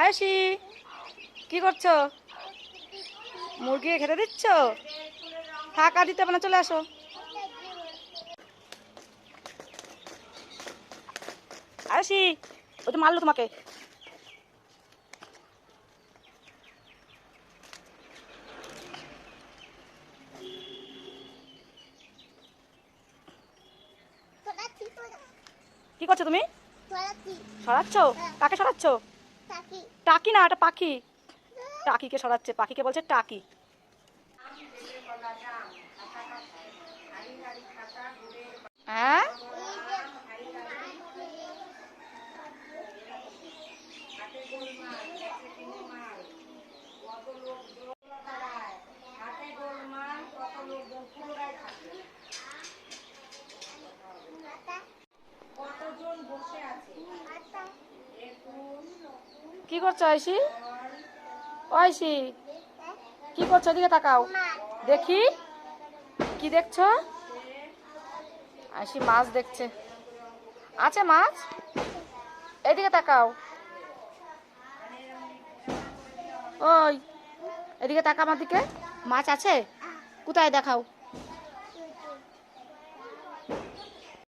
আয়সি কি করছ? মুরগি খেতে দিচ্ছ? থাকা দিতে হবে না চলে আসো। আয়সি ও তো মারলো তোমাকে। কি করছ তুমি? সরাচ্ছ। কাকে সরাচ্ছ? টাকি। না এটা পাখি। টাকিকে সরাচ্ছে পাখিকে বলছে টাকি। কি করছ ও আইসি কি করছ, এদিকে তাকাও। দেখি, কি দেখছ? আইসি মাছ দেখছে। আছে মাছ? এদিকে তাকাও। ওই, এদিকে তাকা আমার দিকে। মাছ আছে? কোথায় দেখাও।